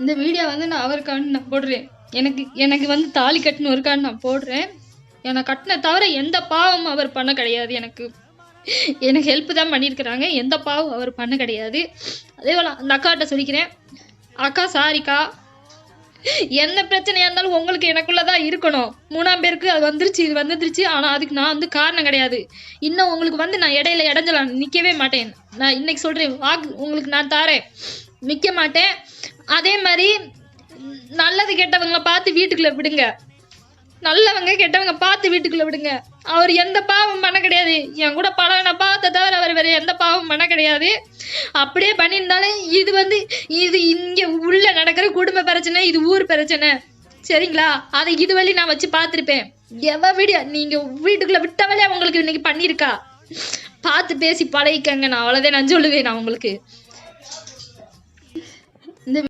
இந்த வீடியோ வந்து நான் அவருக்கான்னு நான் போடுறேன். எனக்கு எனக்கு வந்து தாலி கட்டினவருக்காண்டி நான் போடுறேன். என்னை கட்டின தவிர எந்த பாவமும் அவர் பண்ண கிடையாது எனக்கு. எனக்கு ஹெல்ப் தான் பண்ணியிருக்கிறாங்க. எந்த பாவம் அவர் பண்ண கிடையாது. அதே போல் அந்த அக்காட்ட சொல்லிக்கிறேன். அக்கா சாரிக்கா. என்ன பிரச்சனையாக இருந்தாலும் உங்களுக்கு எனக்குள்ள தான் இருக்கணும். மூணாம் பேருக்கு அது வந்துருச்சு இது வந்துருச்சு. ஆனால் அதுக்கு நான் வந்து காரணம் கிடையாது. இன்னும் உங்களுக்கு வந்து நான் இடையில இடைஞ்சலாம் நிற்கவே மாட்டேன். நான் இன்னைக்கு சொல்கிறேன் வாக்கு உங்களுக்கு நான் தாரேன். நிற்க மாட்டேன். அதே மாதிரி நல்லது கெட்டவங்களை பார்த்து வீட்டுக்குள்ளே விடுங்க. நல்லவங்க கெட்டவங்க பார்த்து வீட்டுக்குள்ளே விடுங்க. அவர் எந்த பாவம் பண்ண கிடையாது. என் கூட பழகின பார்த்த தவிர அவர் வேறு எந்த பாவம் பண்ண கிடையாது. அப்படியே பண்ணியிருந்தாலும் இது வந்து இது இங்கே உள்ள நடக்கிற குடும்ப பிரச்சனை இது ஊர் பிரச்சனை. சரிங்களா? அதை இது வழி நான் வச்சு பார்த்துருப்பேன். எவ வீடியோ நீங்கள் வீட்டுக்குள்ளே விட்டவளே உங்களுக்கு இன்னைக்கு பண்ணியிருக்கா? பார்த்து பேசி பழகிக்கங்க. நான் அவ்வளோதான் நான் சொல்லுவேன் நான் உங்களுக்கு.